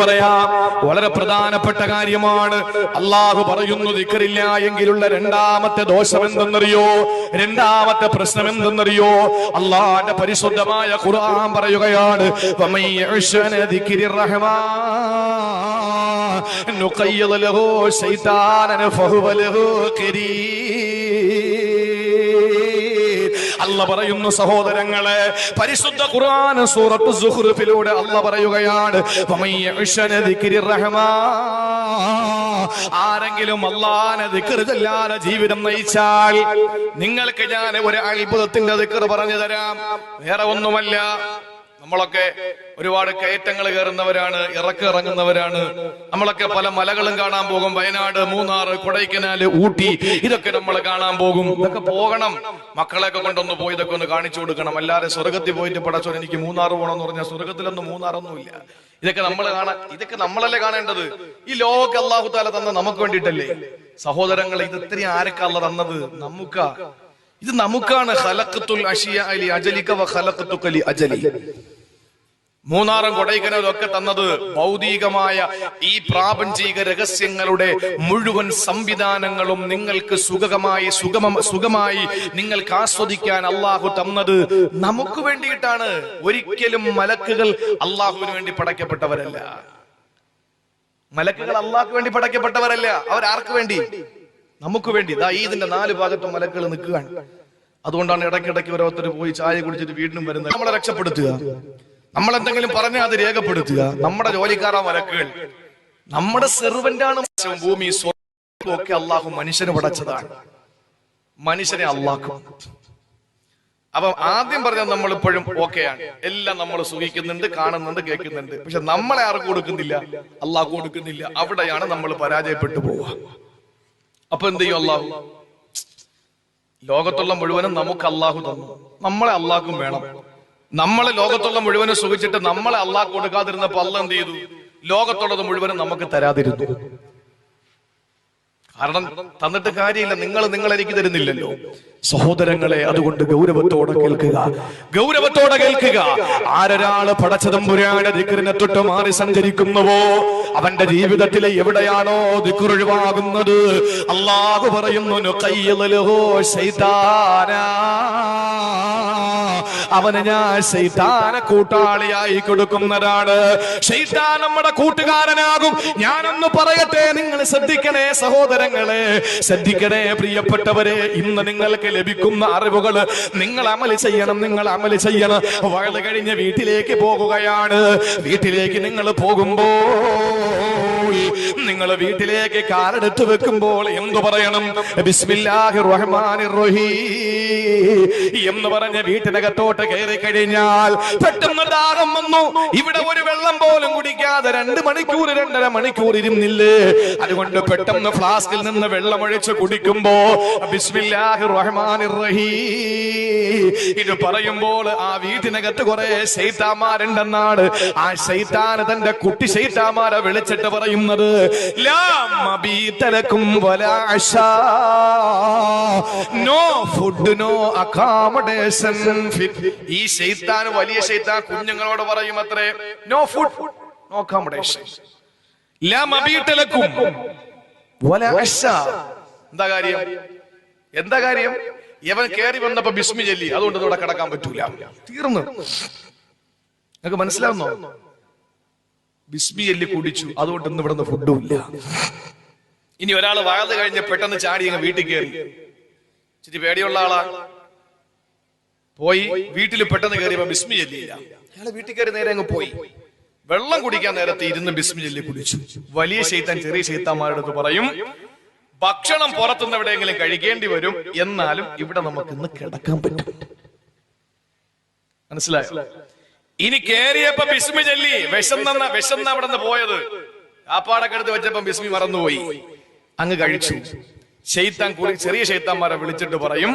പറയാം. വളരെ പ്രധാനപ്പെട്ട കാര്യമാണ്. അള്ളാഹു പറയുന്നു ദിക്കറില്ല എങ്കിലുള്ള രണ്ടാമത്തെ ദോഷം എന്തെന്നറിയോ രണ്ടാമത്തെ പ്രശ്നം എന്തെന്നറിയോ അള്ളാന്റെ പരിശുദ്ധമായ ഖുർആൻ പറയുകയാണ് വമൻ യഅ്ശന ഫഹുവലഹോ കരീ. അല്ല പറയുന്നു സഹോദരങ്ങളെ പരിശുദ്ധ ഖുർആൻ സൂറത്തു സുഹ്റുഫിലൂടെ അല്ല പറയുകയാണ് ആരെങ്കിലും അള്ളാനെ ദിക്ർ ചൊല്ലാതെ ജീവിതം നയിച്ചാൽ നിങ്ങൾക്ക് ഞാൻ ഒരു അത്ഭുതത്തിന്റെ ദിക്കർ പറഞ്ഞു തരാം. വേറെ ഒന്നുമല്ല. നമ്മളൊക്കെ ഒരുപാട് കയറ്റങ്ങൾ കയറുന്നവരാണ് ഇറക്കി ഇറങ്ങുന്നവരാണ്. നമ്മളൊക്കെ പല മലകളും കാണാൻ പോകും. വയനാട് മൂന്നാർ കൊടൈക്കനാല് ഊട്ടി ഇതൊക്കെ നമ്മൾ കാണാൻ പോകും. ഇതൊക്കെ പോകണം. മക്കളെയൊക്കെ കൊണ്ടൊന്ന് പോയി ഇതൊക്കെ ഒന്ന് കാണിച്ചു കൊടുക്കണം. അല്ലാതെ സ്വർഗത്തിൽ പോയിട്ട് പടച്ചോൻ എനിക്ക് മൂന്നാർ പോകണം എന്ന് പറഞ്ഞാൽ സ്വർഗത്തിലൊന്നും മൂന്നാറൊന്നുമില്ല. ഇതൊക്കെ നമ്മൾ കാണാൻ ഇതൊക്കെ നമ്മളല്ലേ കാണേണ്ടത്? ഈ ലോക അള്ളാഹു താല തന്ന നമുക്ക് വേണ്ടിയിട്ടല്ലേ? സഹോദരങ്ങളെ ഇത് ഇത്രയും ആരൊക്കെ അല്ല തന്നത്? നമുക്ക ഇത് നമുക്കാണ് ഖലഖത്തുൽ അഷിയ അലി അജലിക വ ഖലഖത്തുക ലി അജലി. മൂന്നാറും കൊടൈക്കനാലും ഒക്കെ തന്നത് ഭൗതികമായ ഈ പ്രാപഞ്ചിക രഹസ്യങ്ങളുടെ മുഴുവൻ സംവിധാനങ്ങളും നിങ്ങൾക്ക് സുഖമായി സുഗമ സുഖമായി നിങ്ങൾക്ക് ആസ്വദിക്കാൻ അള്ളാഹു തന്നത് നമുക്ക് വേണ്ടിയിട്ടാണ്. ഒരിക്കലും മലക്കുകൾ അള്ളാഹുവിന് വേണ്ടി പടയ്ക്കപ്പെട്ടവരല്ല. മലക്കുകൾ അള്ളാഹുക്ക് വേണ്ടി പടയ്ക്കപ്പെട്ടവരല്ല. അവരാർക്ക് വേണ്ടി? നമുക്ക് വേണ്ടി ദാ ഇതിന്റെ നാല് ഭാഗത്തും മലക്കൾ നിൽക്കുകയാണ്. അതുകൊണ്ടാണ് ഇടയ്ക്കിടയ്ക്ക് ഓരോരുത്തർ പോയി ചായ കുടിച്ചിട്ട് വീടിനും വരുന്നത്. നമ്മളെ രക്ഷപ്പെടുത്തുക. നമ്മൾ എന്തെങ്കിലും പറഞ്ഞാൽ അത് രേഖപ്പെടുത്തുക. നമ്മുടെ ജോലിക്കാരാ മലക്കുകൾ. നമ്മുടെ സെർവന്റാണ് ഭൂമി ഒക്കെ അള്ളാഹു മനുഷ്യന് പടച്ചതാണ്. മനുഷ്യനെ അള്ളാഹു അപ്പൊ ആദ്യം പറഞ്ഞാൽ നമ്മൾ ഇപ്പോഴും ഓക്കെയാണ്. എല്ലാം നമ്മൾ സുഖിക്കുന്നുണ്ട് കാണുന്നുണ്ട് കേൾക്കുന്നുണ്ട്. പക്ഷെ നമ്മളെ ആർക്കും കൊടുക്കുന്നില്ല. അള്ളാഹു കൊടുക്കുന്നില്ല. അവിടെയാണ് നമ്മൾ പരാജയപ്പെട്ടു പോവുക. അപ്പൊ എന്ത് ചെയ്യും അള്ളാഹു? ലോകത്തുള്ള മുഴുവനും നമുക്ക് അള്ളാഹു തന്നു. നമ്മളെ അള്ളാഹും വേണം. നമ്മളെ ലോകത്തുള്ള മുഴുവനും സുഖിച്ചിട്ട് നമ്മളെ അള്ളാഹ് കൊടുക്കാതിരുന്നപ്പോ അല്ല എന്ത് ചെയ്തു? ലോകത്തുള്ളത് മുഴുവനും നമുക്ക് തരാതിരുന്നു. കാരണം തന്നിട്ട് കാര്യമില്ല. നിങ്ങൾ നിങ്ങൾ എനിക്ക് തരുന്നില്ലല്ലോ. സഹോദരങ്ങളെ അതുകൊണ്ട് ഗൗരവത്തോടെ കേൾക്കുക. ഗൗരവത്തോടെ കേൾക്കുക. ആരൊരാൾ പടച്ചതും പുരാണ ദിക്കറിനെ തൊട്ട് മാറി സഞ്ചരിക്കുന്നുവോ? അവന്റെ ജീവിതത്തിലെ എവിടെയാണോ ദിക്കുറൊഴിവാകുന്നത് അള്ളാഹു പറയുന്നു. അവന് ഞാൻ ശൈതാന കൂട്ടാളിയായി കൊടുക്കുന്നതാണ്. ശൈതാൻ നമ്മുടെ കൂട്ടുകാരനാകും. ഞാനൊന്ന് പറയട്ടെ നിങ്ങൾ ശ്രദ്ധിക്കണേ സഹോദരങ്ങളെ. ശ്രദ്ധിക്കണേ പ്രിയപ്പെട്ടവരെ ഇന്ന് നിങ്ങൾക്ക് ലഭിക്കുന്ന അറിവുകൾ നിങ്ങൾ അമൽ ചെയ്യണം നിങ്ങൾ അമൽ ചെയ്യണം. വയത് കഴിഞ്ഞ് വീട്ടിലേക്ക് പോകുകയാണ്. വീട്ടിലേക്ക് നിങ്ങൾ പോകുമ്പോ നിങ്ങൾ വീട്ടിലേക്ക് കാലെടുത്ത് വെക്കുമ്പോൾ എന്തു പറയണം? ബിസ്മില്ലാഹി റഹ്മാനിർ റഹീം. എന്ന് പറഞ്ഞ വീട്ടിനകത്തോട്ട് കയറി കഴിഞ്ഞാൽ പെട്ടെന്ന് ദാഹം വന്നു. ഇവിടെ ഒരു വെള്ളം പോലും കുടിക്കാതെ രണ്ട് മണിക്കൂർ രണ്ടര മണിക്കൂർ ഇരുന്നില്ലേ? അതുകൊണ്ട് പെട്ടെന്ന് ഫ്ലാസ്കിൽ നിന്ന് വെള്ളം ഒഴിച്ച് കുടിക്കുമ്പോ ബിസ്മില്ലാഹി ഇത് പറയുമ്പോൾ ആ വീട്ടിനകത്ത് കുറെ ശൈത്താമാരുണ്ടെന്നാണ് ആ ശൈത്താന് തന്റെ കുട്ടി ശൈത്താമാരെ വിളിച്ചിട്ട് പറയുന്നത് നോ ഫുഡ് നോ അക്കോമഡേഷൻ ഈ ശൈത്താൻ വലിയ ശൈത്താൻ കുഞ്ഞുങ്ങളോട് പറയും അത്രേ നോ ഫുഡ് നോ അക്കോമഡേഷൻ ലാ മബീതലക്കും. വലാ അശാ എന്താ കാര്യം? എന്താ കാര്യം? ഇവൻ കേറി വന്നപ്പോ ബിസ്മി ചൊല്ലി. അതുകൊണ്ട് ഇവിടെ കിടക്കാൻ പറ്റൂല. തീർന്നു. നിങ്ങൾക്ക് മനസ്സിലാവുന്നോ? ബിസ്മി ചൊല്ലി കുടിച്ചു. അതുകൊണ്ട് ഇന്ന് ഇവിടെ ഫുഡും ഇല്ല. ഇനി ഒരാൾ വാഴ കഴിഞ്ഞ് പെട്ടെന്ന് ചാടി അങ്ങ് വീട്ടിൽ കയറി ഇച്ചിരി പേടിയുള്ള ആളാ. പോയി വീട്ടിൽ പെട്ടെന്ന് കയറിയപ്പോ ബിസ്മി ചൊല്ലിയില്ല അയാൾ വീട്ടിൽ കയറി നേരെ അങ്ങ് പോയി. വെള്ളം കുടിക്കാൻ നേരത്തെ ഇരുന്ന് ബിസ്മി ചൊല്ലി കുടിച്ചു. വലിയ ശൈത്താൻ ചെറിയ ശൈത്താന്മാരുടെ അടുത്ത് പറയും ഭക്ഷണം പുറത്തുനിന്ന് എവിടെയെങ്കിലും കഴിക്കേണ്ടി വരും. എന്നാലും ഇവിടെ നമുക്ക് ഇന്ന് കിടക്കാൻ പറ്റും. മനസ്സിലായോ? ഇനി കേറിയപ്പോ ബിസ്മി ചൊല്ലി വിശന്ന വിശന്ന അവിടെ നിന്ന് പോയത് ആപ്പാടൊക്കെ വെച്ചപ്പോ ബിസ്മി മറന്നുപോയി. അങ്ങ് കഴിച്ചു. ശൈത്താൻ കുറി ചെറിയ ശൈത്താന്മാരെ വിളിച്ചിട്ട് പറയും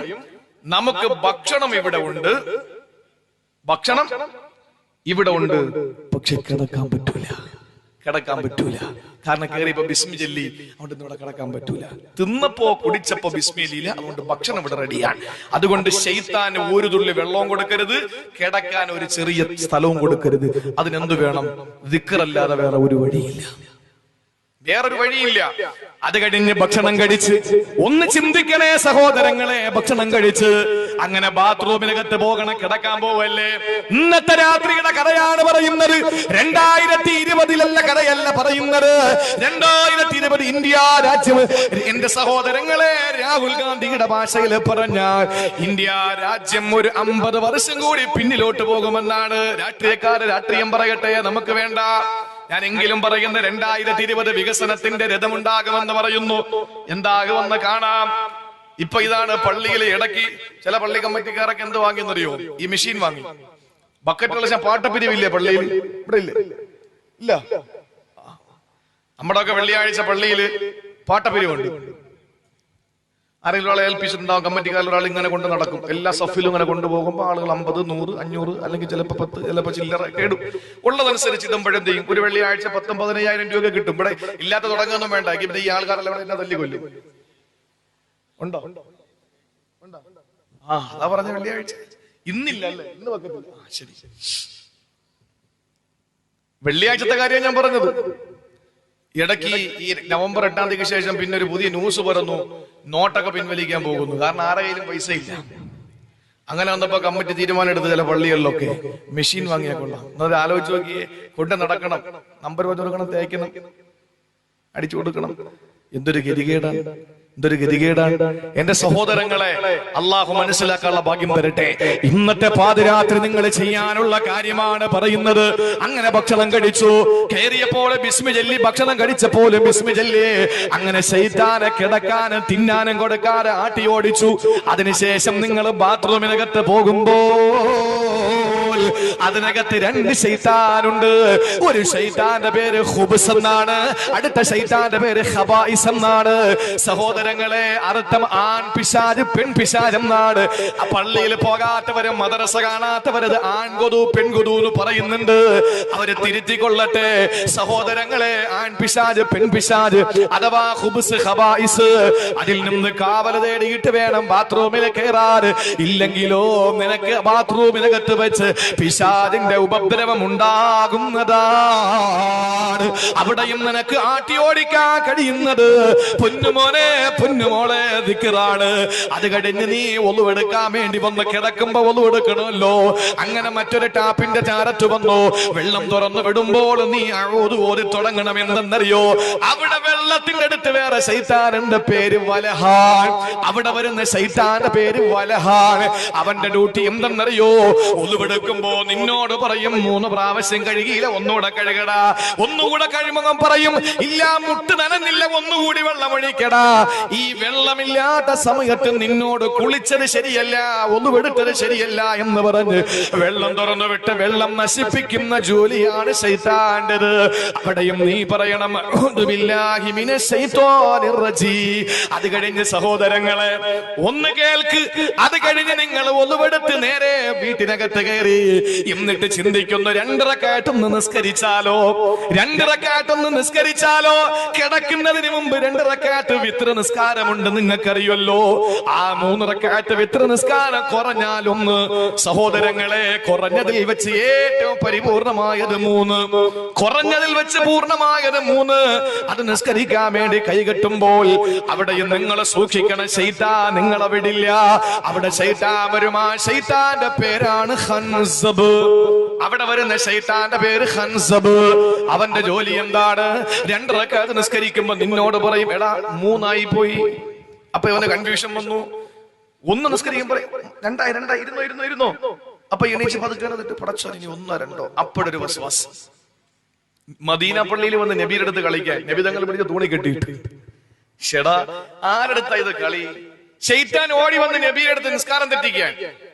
നമുക്ക് ഭക്ഷണം ഇവിടെ ഉണ്ട്. ഭക്ഷണം ഇവിടെ ഉണ്ട്. പക്ഷെ കിടക്കാൻ പറ്റൂല. കിടക്കാൻ പറ്റൂല. കാരണം കയറിയപ്പോ ബിസ്മി ചെല്ലി. അതുകൊണ്ട് ഇവിടെ കിടക്കാൻ പറ്റൂല. തിന്നപ്പോ കുടിച്ചപ്പോ ബിസ്മിയിലില്ല. അതുകൊണ്ട് ഭക്ഷണം ഇവിടെ റെഡിയാണ്. അതുകൊണ്ട് ശൈത്താന് ഒരു തുള്ളി വെള്ളവും കൊടുക്കരുത്. കിടക്കാൻ ഒരു ചെറിയ സ്ഥലവും കൊടുക്കരുത്. അതിനെന്ത് വേണം? ദിക്കറല്ലാതെ വേറെ ഒരു വഴിയില്ല. വേറൊരു വഴിയില്ല. അത് കഴിഞ്ഞ് ഭക്ഷണം കഴിച്ച് ഒന്ന് ചിന്തിക്കണേ സഹോദരങ്ങളെ ഭക്ഷണം കഴിച്ച് അങ്ങനെ ബാത്റൂമിനകത്ത് പോകണം കിടക്കാൻ പോവല്ലേ? ഇന്നത്തെ രാത്രിയുടെ കഥയാണ് പറയുന്നത്. രണ്ടായിരത്തി ഇരുപതിലല്ല കഥയല്ല പറയുന്നത്. രണ്ടായിരത്തി ഇരുപത് ഇന്ത്യ രാജ്യം. എന്റെ സഹോദരങ്ങളെ രാഹുൽ ഗാന്ധിയുടെ ഭാഷയിൽ പറഞ്ഞാൽ ഇന്ത്യ രാജ്യം ഒരു അമ്പത് വർഷം കൂടി പിന്നിലോട്ട് പോകുമെന്നാണ് രാഷ്ട്രീയക്കാര് രാഷ്ട്രീയം പറയട്ടെ നമുക്ക് വേണ്ട. ഞാൻ എങ്കിലും പറയുന്ന രണ്ടായിരത്തി ഇരുപത് വികസനത്തിന്റെ രഥമുണ്ടാകുമെന്ന് പറയുന്നു. എന്താകുമെന്ന് കാണാം. ഇപ്പൊ ഇതാണ് പള്ളിയിലെ ഇടയ്ക്ക് ചില പള്ളി കമ്മിറ്റിക്കാരൊക്കെ എന്ത് വാങ്ങിയെന്നറിയോ? ഈ മെഷീൻ വാങ്ങി. ബക്കറ്റുള്ള ഞാൻ പാട്ടപ്പിരിവില്ലേ പള്ളിയിൽ? ഇവിടെ ഇല്ലേ? ഇല്ല. നമ്മുടെ ഒക്കെ വെള്ളിയാഴ്ച പള്ളിയിൽ പാട്ടപ്പിരിവുണ്ട്. ആരെങ്കിലും ഒരാളെ ഏൽപ്പിച്ചിട്ടുണ്ടാവും കമ്മിറ്റിക്കാർ ഒരാൾ ഇങ്ങനെ കൊണ്ട് നടക്കും. എല്ലാ സഫിലും ഇങ്ങനെ കൊണ്ടുപോകുമ്പോൾ ആളുകൾ അമ്പത് നൂറ് അഞ്ഞൂറ് അല്ലെങ്കിൽ ചിലപ്പോൾ പത്ത് ചിലപ്പോൾ ചില്ലറ കേടും ഉള്ളതനുസരിച്ച് ഇതുമ്പോഴും ചെയ്യും? ഒരു വെള്ളിയാഴ്ച പത്തും പതിനയ്യായിരം രൂപ കിട്ടും. ഇവിടെ ഇല്ലാത്ത തുടങ്ങുകയൊന്നും വേണ്ട. ഈ ആൾക്കാരെല്ലാം ഇവിടെ എന്നെ തല്ലി കൊല്ലും. ഉണ്ടോ? ആ അതാ പറഞ്ഞ വെള്ളിയാഴ്ച. ഇന്നില്ല ഇന്ന് ശരി. വെള്ളിയാഴ്ചത്തെ കാര്യം ഞാൻ പറഞ്ഞത്. ഇടയ്ക്ക് ഈ നവംബർ എട്ടാം തീയതിക്ക് ശേഷം പിന്നെ ഒരു പുതിയ ന്യൂസ് പറഞ്ഞു നോട്ടൊക്കെ പിൻവലിക്കാൻ പോകുന്നു. കാരണം ആരുടെ പൈസ ഇല്ല അങ്ങനെ വന്നപ്പോ കമ്മിറ്റി തീരുമാനം എടുത്ത് ചില പള്ളികളിലൊക്കെ മെഷീൻ വാങ്ങിയാൽ കൊള്ളാം. എന്നത് ആലോചിച്ച് നോക്കിയേ കൊണ്ട് നടക്കണം. നമ്പർ വെച്ച് കൊടുക്കണം തേക്കണം. അടിച്ചു കൊടുക്കണം. എന്തൊരു ഗതികേടാണ് എന്തൊരു ഗതികേടാണ്. എന്റെ സഹോദരങ്ങളെ അള്ളാഹു മനസ്സിലാക്കാനുള്ള ഭാഗ്യം വരട്ടെ. ഇന്നത്തെ പാതിരാത്രി നിങ്ങൾ ചെയ്യാനുള്ള കാര്യമാണ് പറയുന്നത്. അങ്ങനെ ഭക്ഷണം കഴിച്ചു. കയറിയപ്പോൾ ബിസ്മി ചൊല്ലി ഭക്ഷണം കഴിച്ചപ്പോൾ ബിസ്മി ചൊല്ലി അങ്ങനെ ശൈത്താനെ കിടക്കാനും തിന്നാനും കൊടുക്കാതെ ആട്ടി ഓടിച്ചു അതിനുശേഷം നിങ്ങൾ ബാത്റൂമിനകത്ത് പോകുമ്പോൾ അതിനകത്ത് രണ്ട് ശൈത്താനുണ്ട്. ഒരു ശൈത്താന്റെ പേര് ഹുബസ് എന്നാണ്. അടുത്ത ശൈത്താന്റെ പേര് ഹബായിസ് എന്നാണ്. സഹോദരങ്ങളെ അർത്ഥം ആൺ പിശാജ് പെൺ പിശാജ് എന്നാണ്. പള്ളിയിൽ പോകാത്തവര് മദ്രസ കാണാത്തവരത് ആൺകൊതു പെൺകൊതു എന്ന് പറയുന്നുണ്ട്. അവർ തിരുത്തിക്കൊള്ളട്ടെ. സഹോദരങ്ങളെ ആൺ പിശാജ് പെൺ പിശാജ് അഥവാ ഹുബസ് ഹബായിസ് അതിൽ നിന്ന് കാവൽ തേടിയിട്ട് വേണം ബാത്റൂമിൽ കയറാറ് ഇല്ലെങ്കിലോ നിനക്ക് ബാത്റൂമിനകത്ത് വെച്ച് പിശാദിന്റെ ഉപദ്രവം ഉണ്ടാകുന്നതാണ് അവിടെയും നിനക്ക് ആട്ടി ഓടിക്കാൻ കഴിയുന്നത്. പൊന്നുമോനെ പൊന്നുമോളെ ദിക്കറാണ്. അത് കഴിഞ്ഞ് നീ ഒലുവെടുക്കാൻ വേണ്ടി വന്ന് കിടക്കുമ്പോ ഒലുവെടുക്കണമല്ലോ അങ്ങനെ മറ്റൊരു ടാപ്പിന്റെ ചാരത്ത് വന്നു. വെള്ളം തുറന്നു വിടുമ്പോൾ നീ അഴുതു ഓരി തുടങ്ങണം എന്തെന്നറിയോ അവിടെ വെള്ളത്തിന്റെ അടുത്ത് വേറെ ശൈത്താനന്റെ പേര് വലഹാൻ. അവിടെ വരുന്ന ശൈത്താന്റെ പേര് വലഹാൻ. അവന്റെ ഡ്യൂട്ടി എന്തെന്നറിയോ? ഒലുവെടുക്കുമ്പോ നിന്നോട് പറയും മൂന്ന് പ്രാവശ്യം കഴുകിയില്ല ഒന്നുകൂടെ കഴുകടാ ഒന്നുകൂടെ കഴിയുമ്പോൾ പറയും ഇല്ല മുട്ട് നനന്നില്ല ഒന്നുകൂടി വെള്ളം ഒഴിക്കടാ ഈ വെള്ളമില്ലാത്ത സമയത്ത് നിന്നോട് കുളിച്ചത് ശരിയല്ല ഒന്ന് വെടുത്തത് ശരിയല്ല എന്ന് പറഞ്ഞ് വെള്ളം തുറന്നു വിട്ട് വെള്ളം നശിപ്പിക്കുന്ന ജോലിയാണ് ശൈത്താണ്ടത് അവിടെയും നീ പറയണം. അത് കഴിഞ്ഞ് സഹോദരങ്ങളെ ഒന്ന് കേൾക്ക് അത് കഴിഞ്ഞ് നിങ്ങൾ ഒന്നുവെടുത്ത് നേരെ വീട്ടിനകത്ത് കയറി. എന്നിട്ട് ചിന്തിക്കുന്നു രണ്ടരക്കായിട്ടൊന്ന് നിസ്കരിച്ചാലോ? രണ്ടര രണ്ടരക്കായിട്ടൊന്ന് നിസ്കരിച്ചാലോ? കിടക്കുന്നതിന് മുമ്പ് രണ്ടരക്കാറ്റ് വിത്ര നിസ്കാരമുണ്ട് നിങ്ങൾക്കറിയല്ലോ ആ മൂന്നരക്കാറ്റ് വിത്ര നിസ്കാരം കുറഞ്ഞാലൊന്ന് സഹോദരങ്ങളെ കുറഞ്ഞതിൽ വെച്ച് ഏറ്റവും പരിപൂർണമായത് മൂന്ന്. കുറഞ്ഞതിൽ വെച്ച് പൂർണമായത് മൂന്ന്. അത് നിസ്കരിക്കാൻ വേണ്ടി കൈകെട്ടുമ്പോൾ അവിടെ നിങ്ങളെ സൂക്ഷിക്കണം ശൈത്താ നിങ്ങളെ വിടില്ല അവിടെ ശൈത്താ വരുമാ. ശൈത്താന്റെ പേരാണ് ഹൻസബ്. അവിടെ വരുന്ന ഷെയ്ത്താന്റെ പേര് ഹൻസബ്. അവന്റെ ജോലി എന്താണ്? രണ്ടരക്കാത്ത് നിസ്കരിക്കുമ്പോ നിന്നോട് പറയും എടാ മൂന്നായി പോയി. അപ്പൊ ഇവന് കൺഫ്യൂഷൻ വന്നു. ഒന്ന് നിസ്കരിക്കും പറയും രണ്ടായി രണ്ടായി ഇരുന്നോ ഇരുന്നോ ഇരുന്നോ. അപ്പൊ എണീച്ച് പതുക്കാനതിട്ട് പടച്ചറിഞ്ഞ് ഒന്നോ രണ്ടോ. അപ്പോഴൊരു വിശ്വാസം. മദീന പള്ളിയിൽ വന്ന് നബിയുടെ അടുത്ത് കളിക്കാൻ നബി തങ്ങൾ പിടിച്ച തൂണി കെട്ടിയിട്ട്. ഷെടാ ആരടുത്ത ഇത് കളി? ഷെയ്ത്താൻ ഓടി വന്ന് നബിയുടെ അടുത്ത് നിസ്കാരം തെറ്റിക്കാൻ.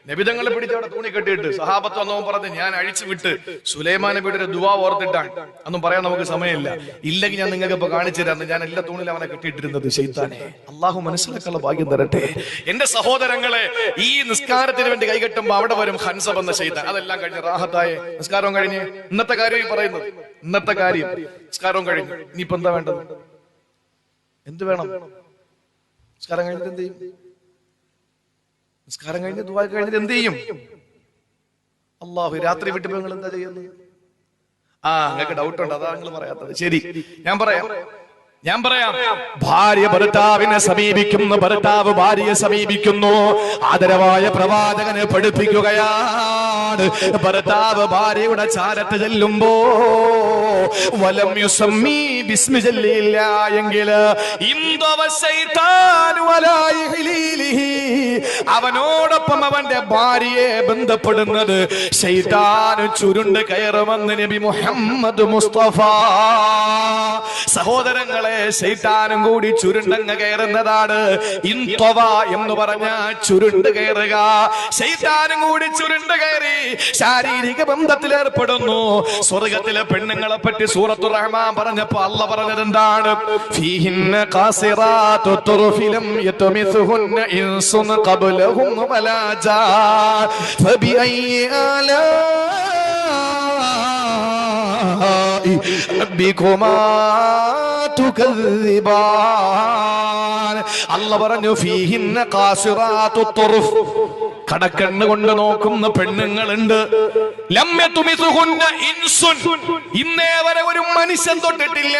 നബിതങ്ങളെ പിടിച്ച് അവിടെ തൂണി കെട്ടിയിട്ട് സഹാബത്ത് വന്നവൻ പറഞ്ഞ് ഞാൻ അഴിച്ചു വിട്ട് സുലൈമാൻ നബിയുടെ ഒരു ദുവാ ഓർത്തിട്ടാണ്. അന്നും പറയാൻ നമുക്ക് സമയമില്ല. ഇല്ലെങ്കിൽ ഞാൻ നിങ്ങൾക്ക് ഇപ്പൊ കാണിച്ചു തരാം. ഞാൻ എല്ലാ തൂണിലും അവനെ കെട്ടിയിട്ടിരുന്നത്. ശൈത്താനെ അള്ളാഹു മനസ്സിലാക്കാനുള്ള ഭാഗ്യം തരട്ടെ. എന്റെ സഹോദരങ്ങളെ ഈ നിസ്കാരത്തിന് വേണ്ടി കൈകെട്ടുമ്പോ അവിടെ വരും ഹൻസബ് എന്ന ശൈത്താൻ. അതെല്ലാം കഴിഞ്ഞ് റാഹത്തായ. നിസ്കാരവും കഴിഞ്ഞ് ഇന്നത്തെ കാര്യം ഈ പറയുന്നത്. ഇന്നത്തെ കാര്യം. നിസ്കാരവും കഴിഞ്ഞു. ഇനിയിപ്പോ എന്താ വേണ്ടത്? എന്ത് വേണം? നിസ്കാരം കഴിഞ്ഞിട്ട് എന്ത് ചെയ്യും? നിസ്കാരം കഴിഞ്ഞ് ദുബായ് കഴിഞ്ഞിട്ട് എന്ത് ചെയ്യും? അള്ളാഹു രാത്രി വിട്ട് നിങ്ങൾ എന്താ ചെയ്യുന്നത്? ആ നിങ്ങൾക്ക് ഡൗട്ട് ഉണ്ട്? അതാ നിങ്ങൾ പറയാത്തത്. ശരി ഞാൻ പറയാം. ഞാൻ പറയാം. ഭാര്യ ഭർത്താവിനെ സമീപിക്കുന്നു ഭർത്താവ് ഭാര്യയെ സമീപിക്കുന്നു. ആദരവായ പ്രവാചകനെ പഠിപ്പിക്കുകയാണ്. ഭർത്താവ് ഭാര്യയുടെ ചാരത്ത് ചെല്ലുമ്പോ വലം യുസമ്മി ബിസ്മി ചൊല്ലിയില്ല എങ്കിൽ. അവനോടൊപ്പം അവന്റെ ഭാര്യയെ ബന്ധപ്പെടുന്നത് ശൈത്താന് ചുരുണ്ട് കയറുമെന്ന് നബി മുഹമ്മദ് മുസ്തഫ. സഹോദരങ്ങളെ ശൈത്താനും കൂടി ചുരുണ്ടങ്ങ് കയറുന്നതാണ്. ഇൻതൊവ എന്ന് പറഞ്ഞ ചുരുണ്ട് കയറുക. ശൈത്താനും കൂടി ചുരുണ്ട് കയറി. ശാരീരിക ബന്ധത്തിൽ ഏർപ്പെടുന്നു. സ്വർഗത്തിലെ പെണ്ണുങ്ങളെ പറ്റി സൂറത്തു റഹ്മാൻ പറഞ്ഞപ്പോ അല്ല പറഞ്ഞത് എന്താണ്? ഫീഹിന്ന ഖാസിറാത്തു റബ്ബികുമാ تكذبان الله പറഞ്ഞു فيهن ഖാസിറാത്തു തുർഫ്. കടക്കണ്ണ് കൊണ്ട് നോക്കുന്ന പെണ്ണുങ്ങളുണ്ട്. ഇന്നേ വരെ ഒരു മനുഷ്യൻ തൊട്ടിട്ടില്ല.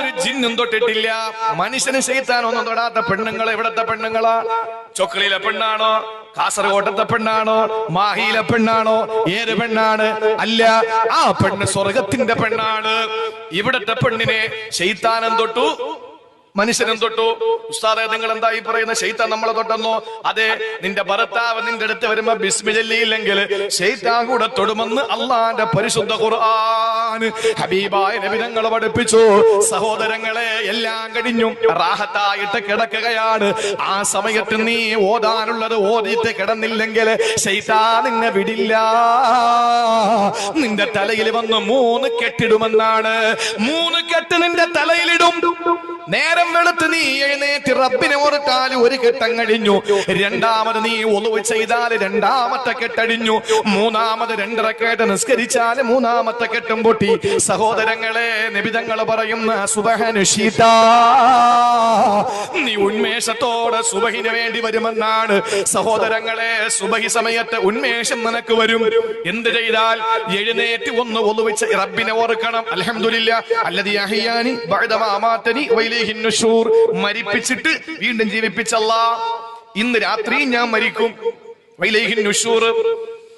ഒരു ജിന്നും തൊട്ടിട്ടില്ല. മനുഷ്യന് ചെയ്താനൊന്നും തൊടാത്ത പെണ്ണുങ്ങൾ എവിടത്തെ പെണ്ണുങ്ങളാ? ചൊക്കളിയിലെ പെണ്ണാണോ? കാസർഗോട്ടത്തെ പെണ്ണാണോ? മാഹിയിലെ പെണ്ണാണോ? ഏത് പെണ്ണാണ്? അല്ല ആ പെണ്ണ് സ്വർഗത്തിന്റെ പെണ്ണാണ്. ഇവിടത്തെ പെണ്ണിനെ ശൈത്താനം തൊട്ടു മനുഷ്യനും തൊട്ടു ഉസ്താദെ നിങ്ങൾ എന്താ ഈ പറയുന്ന ശൈത്താൻ നമ്മളെ തൊട്ടെന്നോ? അതെ നിന്റെ ഭർത്താവ് നിന്റെ അടുത്ത് വരുമ്പോ ബിസ്മി ചെല്ലിയില്ലെങ്കിൽ ശൈത്താൻ കൂടെ തൊടുമെന്ന് അള്ളാന്റെ പരിശുദ്ധ ഖുർആൻ ഹബീബായ നബിതങ്ങൾ പഠിപ്പിച്ചു. സഹോദരങ്ങളെ എല്ലാം കഴിഞ്ഞു. റാഹത്തായിട്ട് കിടക്കുകയാണ്. ആ സമയത്ത് നീ ഓതാനുള്ളത് ഓതിയിട്ട് കിടന്നില്ലെങ്കിൽ ശൈത്താൻ നിന്നെ വിടില്ല. നിന്റെ തലയിൽ വന്ന് മൂന്ന് കെട്ടിടുമെന്നാണ്. മൂന്ന് കെട്ട് നിന്റെ തലയിലിടും. നേരം വെളുത്ത് നീ എഴുന്നേറ്റ് റബ്ബിനെ ഓർത്താൽ ഒരു കെട്ടം കഴിഞ്ഞു. രണ്ടാമത് നീ ഒളിവ് ചെയ്താൽ രണ്ടാമത്തെ കെട്ടടിഞ്ഞു. മൂന്നാമത് രണ്ടരക്കേട്ട് നിസ്കരിച്ചാൽ മൂന്നാമത്തെ കെട്ടും പൊട്ടി. സഹോദരങ്ങളെ നിബിതങ്ങൾ പറയുന്ന സുബഹനുഷീത നീ ഉന്മേഷത്തോടെ സുബഹിന് വേണ്ടി വരുമെന്നാണ്. സഹോദരങ്ങളെ സുബഹി സമയത്ത് ഉന്മേഷം നിനക്ക് വരും. എന്ത് ചെയ്താൽ എഴുന്നേറ്റ് ഒന്ന് ഒളിവിച്ച് റബ്ബിനെ ഓർക്കണം. അലഹമില്ല അല്ലതി അഹിയാനി ബഅദമാ വൈലി മരിപ്പിച്ചിട്ട് വീണ്ടും ജീവിപ്പിച്ചല്ല ഇന്ന് രാത്രി ഞാൻ മരിക്കും.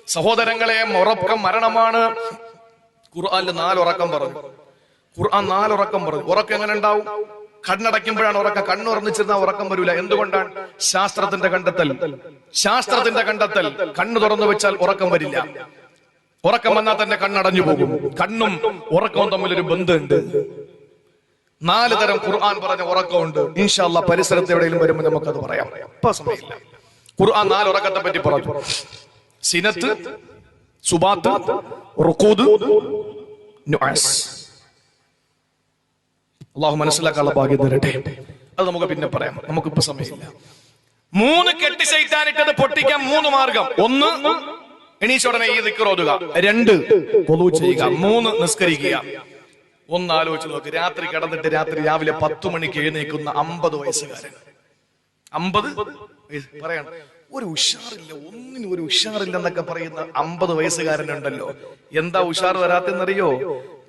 സഹോദരങ്ങളെ ഉറക്കം മരണമാണ്. ഖുർആനിൽ നാലുറക്കം പറഞ്ഞു. ഖുർആൻ നാലുറക്കം പറഞ്ഞു. ഉറക്കം എങ്ങനെ ഉണ്ടാവും? കണ്ണടയ്ക്കുമ്പോഴാണ് ഉറക്കം. കണ്ണുറന്നിച്ചിരുന്ന ഉറക്കം വരില്ല എന്തുകൊണ്ടാണ്? ശാസ്ത്രത്തിന്റെ കണ്ടെത്തൽ. ശാസ്ത്രത്തിന്റെ കണ്ടെത്തൽ. കണ്ണു തുറന്നു വെച്ചാൽ ഉറക്കം വരില്ല. ഉറക്കം വന്നാൽ തന്നെ കണ്ണടഞ്ഞു പോകും. കണ്ണും ഉറക്കവും തമ്മിൽ ഒരു ബന്ധമുണ്ട്. നാല് തരം ഖുർആൻ പറഞ്ഞ ഉറക്കമുണ്ട്. ഇൻഷാല്ല പരിസരത്ത് എവിടെയെങ്കിലും വരുമ്പോൾ നമുക്കത് പറയാം. ഇപ്പൊ സമയമില്ല. ഖുർആൻ നാല് ഉറക്കത്തെ പറ്റി പറഞ്ഞു. സിനത്ത് സുബാത്ത് റുക്കൂദ് അള്ളാഹു മനസ്സിലാക്കാനുള്ള ഭാഗ്യം തരട്ടെ. അത് നമുക്ക് പിന്നെ പറയാം. നമുക്ക് നമുക്കിപ്പോ സമയമില്ല. മൂന്ന് കെട്ടി ശൈത്താനിട്ടത് പൊട്ടിക്കാൻ മൂന്ന് മാർഗം. ഒന്ന് എണീച്ചോടനെ ഈ ദിക്കറോതുക രണ്ട് പൊതു ചെയ്യുക. മൂന്ന് നിസ്കരിക്കുക. ഒന്ന് ആലോചിച്ച് നോക്ക്. രാത്രി കടന്നിട്ട് രാത്രി രാവിലെ പത്തു മണിക്ക് എഴുന്നേക്കുന്ന അമ്പത് വയസ്സുകാരൻ. അമ്പത്? പറയണം. ഒരു ഉഷാറില്ല ഒന്നിനും ഒരു ഉഷാറില്ല എന്നൊക്കെ പറയുന്ന അമ്പത് വയസ്സുകാരനുണ്ടല്ലോ. എന്താ ഉഷാർ വരാത്തെന്നറിയോ?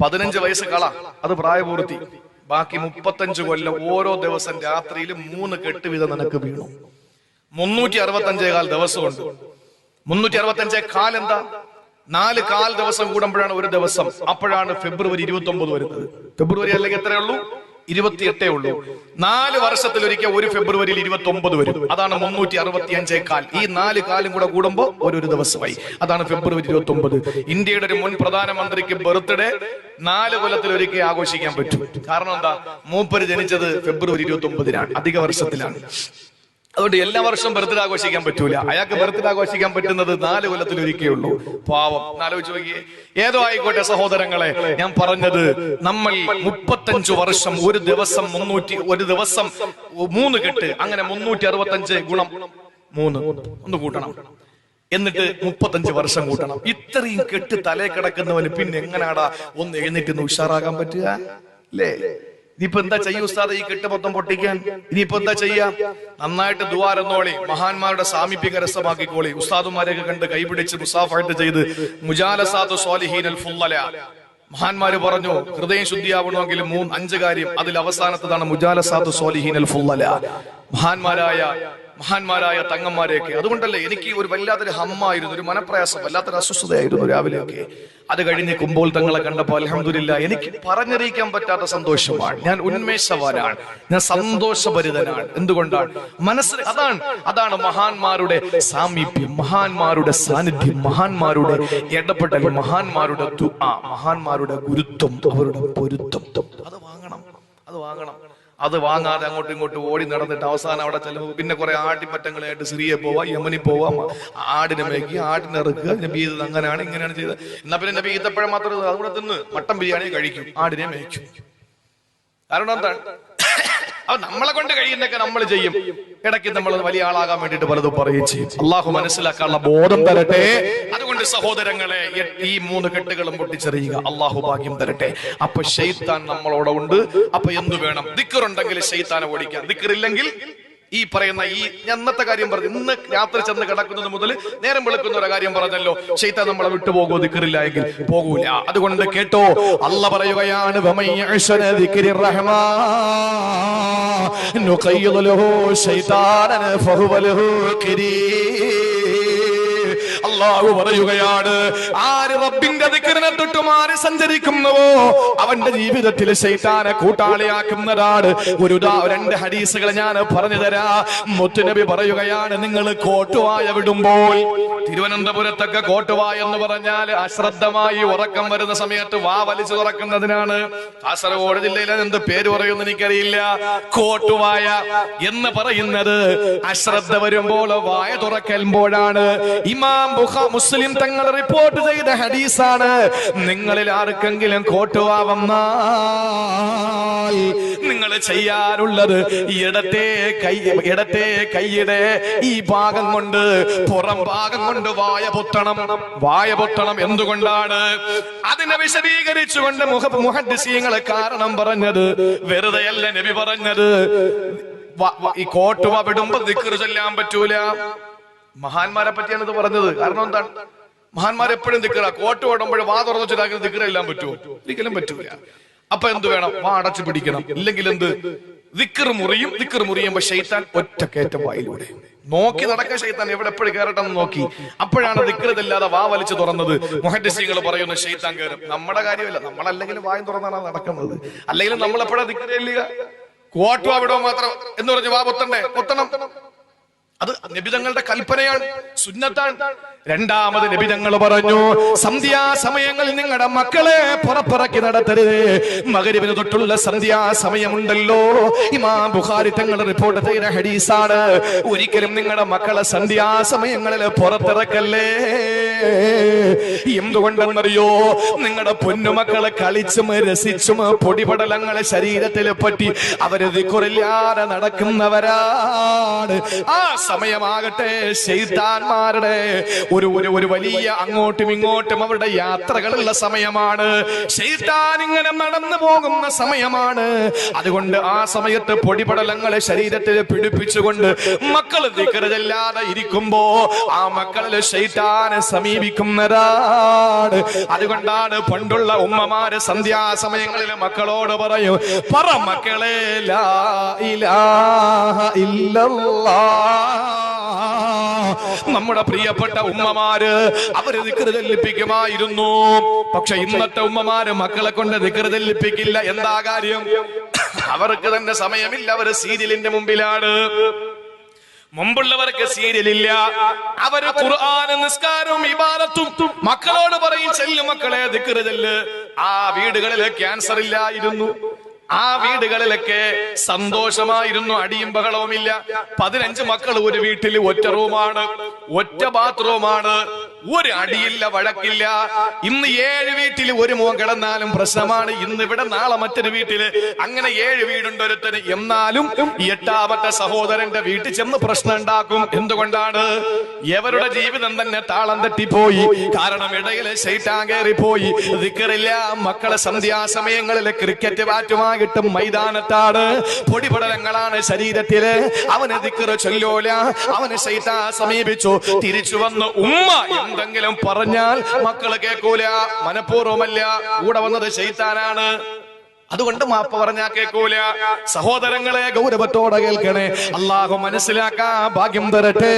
പതിനഞ്ച് വയസ്സ് കള. അത് പ്രായപൂർത്തി. ബാക്കി മുപ്പത്തഞ്ച് കൊല്ലം ഓരോ ദിവസം രാത്രിയിൽ മൂന്ന് കെട്ട് വീതം നിനക്ക് വീണു. മുന്നൂറ്റി അറുപത്തഞ്ചേ കാൽ ദിവസമുണ്ട്. മുന്നൂറ്റി അറുപത്തഞ്ചേ കാൽ എന്താ നാല് കാൽ ദിവസം കൂടുമ്പോഴാണ് ഒരു ദിവസം. അപ്പോഴാണ് ഫെബ്രുവരി ഇരുപത്തി ഒമ്പത് വരുന്നത്. ഫെബ്രുവരി അല്ലെങ്കിൽ എത്രയേ ഉള്ളൂ? ഇരുപത്തിയെട്ടേ ഉള്ളൂ. നാല് വർഷത്തിലൊരിക്കൽ ഒരു ഫെബ്രുവരിയിൽ ഇരുപത്തി ഒമ്പത് വരും. അതാണ് മുന്നൂറ്റി അറുപത്തി അഞ്ചേ കാൽ. ഈ നാല് കാലും കൂടെ കൂടുമ്പോൾ ഒരു ദിവസമായി. അതാണ് ഫെബ്രുവരി ഇരുപത്തി ഒമ്പത് ഇന്ത്യയുടെ ഒരു മുൻ പ്രധാനമന്ത്രിക്ക് ബർത്ത്ഡേ നാല് കൊല്ലത്തിലൊരിക്കൽ ആഘോഷിക്കാൻ പറ്റും. കാരണം എന്താ? മൂപ്പര് ജനിച്ചത് ഫെബ്രുവരി ഇരുപത്തി ഒമ്പതിനാണ് അധിക വർഷത്തിലാണ്. അതുകൊണ്ട് എല്ലാ വർഷവും ബർത്ത്ഡേ ആഘോഷിക്കാൻ പറ്റൂല. അയാൾക്ക് ബർത്ത്ഡേ ആഘോഷിക്കാൻ പറ്റുന്നത് നാല് കൊല്ലത്തിൽ ഒരിക്കേ ഉള്ളൂ. പാവം. ആലോചിച്ച് നോക്കിയേ. ഏതോ ആയിക്കോട്ടെ സഹോദരങ്ങളെ ഞാൻ പറഞ്ഞത് നമ്മൾ മുപ്പത്തഞ്ചു വർഷം ഒരു ദിവസം മുന്നൂറ്റി ഒരു ദിവസം മൂന്ന് കെട്ട് അങ്ങനെ മുന്നൂറ്റി അറുപത്തഞ്ച് ഗുണം മൂന്ന്. ഒന്ന് കൂട്ടണം. എന്നിട്ട് മുപ്പത്തഞ്ച് വർഷം കൂട്ടണം. ഇത്രയും കെട്ട് തലേ കിടക്കുന്നവന് പിന്നെ എങ്ങനാടാ? ഒന്ന് എഴുന്നേറ്റ് ഉഷാറാകാൻ പറ്റുക? അല്ലേ ഇനിയിപ്പോ എന്താ ചെയ്യൂ ഉസ്താദ്? ഈ കെട്ട് മൊത്തം പൊട്ടിക്കാൻ ഇനിയിപ്പോ എന്താ ചെയ്യാ? നന്നായിട്ട് ദ്വാരന്നോളി മഹാന്മാരുടെ സാമീപ്യ കരസ്ഥമാക്കിക്കോളി ഉസ്താദുമാരെയൊക്കെ കണ്ട് കൈപിടിച്ച് മുസാഫായിട്ട് ചെയ്ത് മുജാലസാദു സ്വാലിഹീനൽ അൽ ഫുല്ലല മഹാന്മാര് പറഞ്ഞു ഹൃദയം ശുദ്ധിയാവണമെങ്കിൽ മൂന്ന് അഞ്ച് കാര്യം അതിൽ അവസാനത്തതാണ് മുജാലസാദു സ്വാലിഹീനൽ അൽ ഫുല്ലല മഹാന്മാരായ മഹാന്മാരായ തങ്ങന്മാരെയൊക്കെ. അതുകൊണ്ടല്ലേ എനിക്ക് ഒരു വല്ലാത്തൊരു ഹമ്മായിരുന്നു ഒരു മനപ്രയാസം വല്ലാത്തൊരു അസ്വസ്ഥതയായിരുന്നു രാവിലെയൊക്കെ. അത് കഴിഞ്ഞ് കുമ്പോൾ തങ്ങളെ കണ്ടപ്പോൾ അലഹമില്ല എനിക്ക് പറഞ്ഞറിയിക്കാൻ പറ്റാത്ത സന്തോഷമാണ്. ഞാൻ ഉന്മേഷവാനാണ്. ഞാൻ സന്തോഷഭരിതനാണ്. എന്തുകൊണ്ടാണ്? മനസ്സിൽ അതാണ് അതാണ് മഹാന്മാരുടെ സാമീപ്യം മഹാന്മാരുടെ സാന്നിധ്യം മഹാന്മാരുടെ ഇടപെടൽ മഹാന്മാരുടെ മഹാന്മാരുടെ ഗുരുത്വം അവരുടെ പൊരുത്തം. അത് വാങ്ങണം അത് വാങ്ങണം. അത് വാങ്ങാതെ അങ്ങോട്ടും ഇങ്ങോട്ടും ഓടി നടന്നിട്ട് അവസാനം അവിടെ ചെല്ലുമ്പോൾ പിന്നെ കുറെ ആട്ടിപ്പറ്റങ്ങളായിട്ട് സിറിയെ പോവാ യമനി പോവാ ആടിനെ മേക്കി ആടിനെ ഇറക്കുക നബി അങ്ങനെയാണ് ഇങ്ങനെയാണ് ചെയ്തത്. എന്നാ പിന്നെ നബി ഈത്തപ്പഴം മാത്രം അതുകൂടെ തിന്ന് മട്ടൻ ബിരിയാണി കഴിക്കും ആടിനെ മേയ്ക്കും. കാരണം എന്താണ് അപ്പൊ നമ്മളെ കൊണ്ട് കഴിയുന്നൊക്കെ നമ്മൾ ചെയ്യും. ഇടയ്ക്ക് നമ്മൾ വലിയ ആളാകാൻ വേണ്ടിയിട്ട് പലതും പറയുകയും ചെയ്യും. അള്ളാഹു മനസ്സിലാക്കാനുള്ള ബോധം തരട്ടെ. അതുകൊണ്ട് സഹോദരങ്ങളെ ഈ മൂന്ന് കെട്ടുകളും പൊട്ടിച്ചെറിയുക. അള്ളാഹു ഭാഗ്യം തരട്ടെ. അപ്പൊ ഷെയ്ത്താൻ നമ്മളോട് ഉണ്ട്. അപ്പൊ എന്തു വേണം? ദിക്കറുണ്ടെങ്കിൽ ഷെയ്ത്താനെ ഓടിക്കാം. ദിക്കറില്ലെങ്കിൽ ഈ പറയുന്ന ഈ എന്നത്തെ കാര്യം പറഞ്ഞു. ഇന്ന് രാത്രി ചെന്ന് കിടക്കുന്നത് മുതൽ നേരം വെളുക്കുന്ന ഒരു കാര്യം പറഞ്ഞല്ലോ. ഷെയ്ത്താൻ നമ്മളെ വിട്ടുപോകോ ദിക്കറില്ല എങ്കിൽ പോകൂല. അതുകൊണ്ട് കേട്ടോ അല്ല പറയുകയാണ് "വമൻ യഅ്ശന ദിക്രി റഹ്മാൻ. നുഖയ്യിദ് അള്ളാഹു പറയുകയാണ് ആര് റബ്ബിന്റെ ദിക്കറിനെ തൊട്ടും ആര് സഞ്ചരിക്കുന്നുവോ അവന്റെ ജീവിതത്തിൽ ശൈത്താനെ കൂട്ടാളിയാക്കുന്നതാണ്. ഒരു രണ്ട് ഹദീസുകൾ ഞാൻ പറഞ്ഞു തരാ. മുത്തുനബി പറയുകയാണ് നിങ്ങൾ കോട്ടുവായ വിടുമ്പോൾ തിരുവനന്തപുരത്തൊക്കെ കോട്ടുവായ എന്ന് പറഞ്ഞാൽ അശ്രദ്ധമായി ഉറക്കം വരുന്ന സമയത്ത് വാ വലിച്ചു തുറക്കുന്നതിനാണ്. കാസർഗോഡ് ജില്ലയിലെ എന്ത് പേര് പറയുമെന്ന് എനിക്കറിയില്ല. കോട്ടുവായ എന്ന് പറയുന്നത് അശ്രദ്ധ വരുമ്പോൾ വായ തുറക്കുമ്പോഴാണ് ഇമാം മുസ്ലിം തങ്ങൾ റിപ്പോർട്ട് ചെയ്ത ഹദീസാണ്. നിങ്ങളിൽ ആർക്കെങ്കിലും കോട്ടുവാ നിങ്ങൾ ചെയ്യാറുള്ളത് ഇടത്തെ കൈ ഇടത്തെ കൈയുടെ ഈ ഭാഗം കൊണ്ട് പുറം ഭാഗം കൊണ്ട് വായ പൊത്തണം. വായ പൊത്തണം എന്തുകൊണ്ടാണ്? അതിനെ വിശദീകരിച്ചുകൊണ്ട് മുഖ മുഹദ്സിയങ്ങളെ കാരണം പറഞ്ഞത് വെറുതെയല്ല നബി പറഞ്ഞത്. ഈ കോട്ടുവ വിടുമ്പോ ദിക്കറ് ചൊല്ലാൻ പറ്റൂല. മഹാന്മാരെ പറ്റിയാണ് ഇത് പറഞ്ഞത്. കാരണം എന്താണ് മഹാന്മാർ എപ്പോഴും ദിക്കറ. കോട്ട് ഓടുമ്പോൾ വാ തുറന്നു വെച്ചിട്ടാക്കി ദിക്കറ എല്ലാം പറ്റുമോ? ഒരിക്കലും പറ്റൂല. അപ്പൊ എന്ത് വേണം? വാ അടച്ചു പിടിക്കണം. ഇല്ലെങ്കിൽ എന്ത്? ദിക്കർ മുറിയും ദിക്കർ മുറിയുമ്പോ ഒറ്റ കയറ്റം വായിലൂടെ. നോക്കി നടക്കാൻ ഷെയ്ത്താൻ എവിടെ എപ്പോഴും കയറട്ടെന്ന് നോക്കി. അപ്പോഴാണ് ദിക്കറിതല്ലാതെ വാ വലിച്ചു തുറന്നത്. മുഹദ്സിങ്ങൾ പറയുന്നു ഷെയ്ത്താൻ കയറും. നമ്മുടെ കാര്യമല്ല. നമ്മളല്ലെങ്കിലും വായും തുറന്നാണ് നടക്കുന്നത്. അല്ലെങ്കിൽ നമ്മൾ എപ്പോഴാ കോട്ടു അവിടെ മാത്രം എന്ന് പറഞ്ഞ് വാ പൊത്തണ്ടേ? പൊത്തണം. അത് നബിതങ്ങളുടെ കൽപ്പനയാണ്. സുന്നത്താണ്. രണ്ടാമത് നബിതങ്ങൾ പറഞ്ഞു സന്ധ്യാസമയങ്ങളിൽ നിങ്ങളുടെ മക്കളെ പുറപ്പിറക്കി നടത്തരുത്. മകരിവിന് തൊട്ടുള്ള സന്ധ്യാസമയമുണ്ടല്ലോ. ഇമാം ബുഖാരി തങ്ങൾ റിപ്പോർട്ട് ചെയ്ത ഹദീസാണ്. ഒരിക്കലും നിങ്ങളുടെ മക്കളെ സന്ധ്യാസമയങ്ങളിൽ പുറത്തിറക്കല്ലേ? എന്തുകൊണ്ടെന്നറിയോ? നിങ്ങളുടെ പൊന്നുമക്കളെ കളിച്ചും രസിച്ചും പൊടിപടലങ്ങളെ ശരീരത്തിൽ പറ്റി അവർ ദിക്കുറില്ലാതെ നടക്കുന്നവരാണ്. ആ സമയമാകട്ടെ. ശൈത്താന്മാരുടെ ഒരു ഒരു ഒരു വലിയ അങ്ങോട്ടും ഇങ്ങോട്ടും അവരുടെ യാത്രകളുള്ള സമയമാണ്. ശൈത്താൻ ഇങ്ങനെ നടന്നു പോകുന്ന സമയമാണ്. അതുകൊണ്ട് ആ സമയത്ത് പൊടിപടലങ്ങളെ ശരീരത്തിൽ പിടിപ്പിച്ചുകൊണ്ട് മക്കൾ ദിക്കറില്ലാതെ ഇരിക്കുമ്പോ ആ മക്കളിൽ ശൈത്താനെ സമീപിക്കുന്നതാണ്. അതുകൊണ്ടാണ് പണ്ടുള്ള ഉമ്മമാര് സന്ധ്യാസമയങ്ങളിൽ മക്കളോട് പറയും പറ മക്കളെ ലാ ഇലാഹ ഇല്ലല്ലാഹ് നമ്മുടെ പ്രിയപ്പെട്ട ഉമ്മമാര് അവർ ദിക്കൃതല്ലിപ്പിക്കുമായിരുന്നു പക്ഷെ ഇന്നത്തെ ഉമ്മമാര് മക്കളെ കൊണ്ട് ദിക്കൃതല്ലിപ്പിക്കില്ല എന്താ കാര്യം? അവർക്ക് തന്നെ സമയമില്ല. അവർ സീരിയലിന്റെ മുമ്പിലാണ്. മുമ്പുള്ളവർക്ക് സീരിയലില്ല. അവർ ഖുർആന നിസ്കാരവും ഇബാദത്തും മക്കളോട് പറയും ചെല്ലു മക്കളെ ദിക്കറ് ആ വീടുകളിൽ ക്യാൻസർ ഇല്ലായിരുന്നു ആ വീടുകളിലൊക്കെ സന്തോഷമായിരുന്നു അടിയും ബഹളവുമില്ല. പതിനഞ്ച് മക്കൾ ഒരു വീട്ടിൽ ഒറ്റ റൂമാണ് ഒറ്റ ബാത്റൂമാണ്. ഒരു അടിയില്ല വഴക്കില്ല. ഇന്ന് ഏഴ് വീട്ടിൽ ഒരു മുഖം കിടന്നാലും പ്രശ്നമാണ്. ഇന്ന് ഇവിടെ നാളെ മറ്റൊരു വീട്ടിൽ അങ്ങനെ ഏഴ് വീടുണ്ട് ഒരുത്തന്. എന്നാലും എട്ടാമത്തെ സഹോദരന്റെ വീട്ടിൽ ചെന്ന് പ്രശ്നം ഉണ്ടാക്കും. എന്തുകൊണ്ടാണ്? എവരുടെ ജീവിതം തന്നെ താളം തെറ്റിപ്പോയി. കാരണം ഇടയിൽ ശൈറ്റാൻ കയറിപ്പോയി. ദിക്കറില്ല മക്കളെ സന്ധ്യാസമയങ്ങളിൽ ക്രിക്കറ്റ് ബാറ്റുമാകിട്ടും മൈതാനത്താണ്. പൊടിപടലങ്ങളാണ് ശരീരത്തിൽ. അവന് ദിക്കറ് ചൊല്ലോല. അവന് ശൈത്താ സമീപിച്ചു. തിരിച്ചു വന്ന് ഉമ്മ എന്തെങ്കിലും പറഞ്ഞാൽ മക്കൾ കേൾക്കൂല മനഃപൂർവമല്ല. കൂടെ വന്നത് ശൈത്താനാണ്. അതുകൊണ്ട് മാപ്പ പറഞ്ഞാ കേൾക്കൂല സഹോദരങ്ങളെ ഗൗരവത്തോടെ കേൾക്കണേ. അള്ളാഹു മനസ്സിലാക്കാ ഭാഗ്യം തരട്ടെ.